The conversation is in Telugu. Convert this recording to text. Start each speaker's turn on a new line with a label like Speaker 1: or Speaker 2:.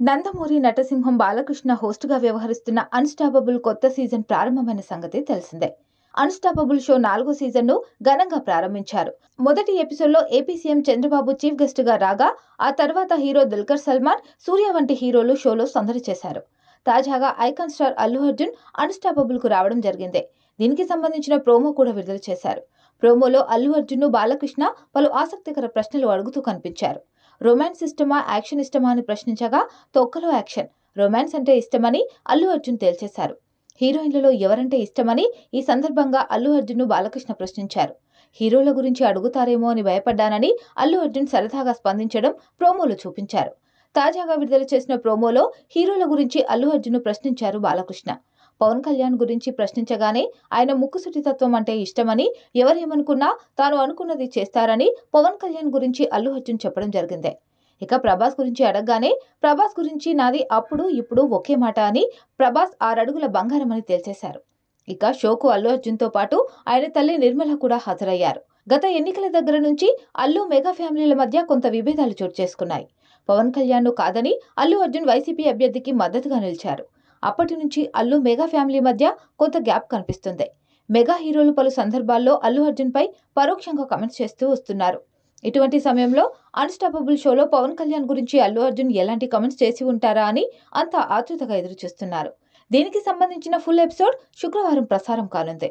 Speaker 1: నందమూరి నటసింహం బాలకృష్ణ హోస్ట్గా వ్యవహరిస్తున్న అన్స్టాపబుల్ కొత్త సీజన్ ప్రారంభమైన సంగతి తెలిసిందే. అన్స్టాపబుల్ షో నాలుగో సీజన్ను ఘనంగా ప్రారంభించారు. మొదటి ఎపిసోడ్లో ఏపీ సీఎం చంద్రబాబు చీఫ్ గెస్ట్గా రాగా ఆ తర్వాత హీరో దుల్కర్ సల్మాన్ సూర్య వంటి హీరోలు షోలో సందడి చేశారు. తాజాగా ఐకాన్ స్టార్ అల్లు అర్జున్ అన్స్టాపబుల్కు రావడం జరిగింది. దీనికి సంబంధించిన ప్రోమో కూడా విడుదల చేశారు. ప్రోమోలో అల్లు అర్జున్ బాలకృష్ణ పలు ఆసక్తికర ప్రశ్నలు అడుగుతూ కనిపించారు. రొమాన్స్ ఇష్టమా యాక్షన్ ఇష్టమా అని ప్రశ్నించగా తొక్కలో యాక్షన్. రొమాన్స్ అంటే ఇష్టమని అల్లు అర్జున్ తేల్చేశారు. హీరోయిన్లలో ఎవరంటే ఇష్టమని ఈ సందర్భంగా అల్లు అర్జున్ బాలకృష్ణ ప్రశ్నించారు. హీరోల గురించి అడుగుతారేమో అని భయపడ్డానని అల్లు అర్జున్ సరదాగా స్పందించడం ప్రోమోలో చూపించారు. తాజాగా విడుదల చేసిన ప్రోమోలో హీరోల గురించి అల్లు అర్జున్ ప్రశ్నించారు బాలకృష్ణ. పవన్ కళ్యాణ్ గురించి ప్రశ్నించగానే ఆయన ముక్కుసుటితత్వం అంటే ఇష్టమని ఎవరేమనుకున్నా తాను అనుకున్నది చేస్తారని పవన్ కళ్యాణ్ గురించి అల్లు అర్జున్ చెప్పడం జరిగింది. ఇక ప్రభాస్ గురించి అడగగానే ప్రభాస్ గురించి నాది అప్పుడు ఇప్పుడు ఒకే మాట అని ప్రభాస్ ఆరడుగుల బంగారం అని తేల్చేశారు. ఇక షోకు అల్లు అర్జున్తో పాటు ఆయన తల్లి నిర్మల కూడా హాజరయ్యారు. గత ఎన్నికల దగ్గర నుంచి అల్లు మెగా ఫ్యామిలీల మధ్య కొంత విభేదాలు చోటు చేసుకున్నాయి. పవన్ కళ్యాణ్ను కాదని అల్లు అర్జున్ వైసీపీ అభ్యర్థికి మద్దతుగా నిలిచారు. అప్పటి నుంచి అల్లు మెగా ఫ్యామిలీ మధ్య కొంత గ్యాప్ కనిపిస్తుంది. మెగా హీరోలు పలు సందర్భాల్లో అల్లు అర్జున్పై పరోక్షంగా కమెంట్స్ చేస్తూ వస్తున్నారు. ఇటువంటి సమయంలో అన్స్టాపబుల్ షోలో పవన్ కళ్యాణ్ గురించి అల్లు అర్జున్ ఎలాంటి కమెంట్స్ చేసి ఉంటారా అని అంతా ఆతృతగా ఎదురు చూస్తున్నారు దీనికి సంబంధించిన ఫుల్ ఎపిసోడ్ శుక్రవారం ప్రసారం కానుంది.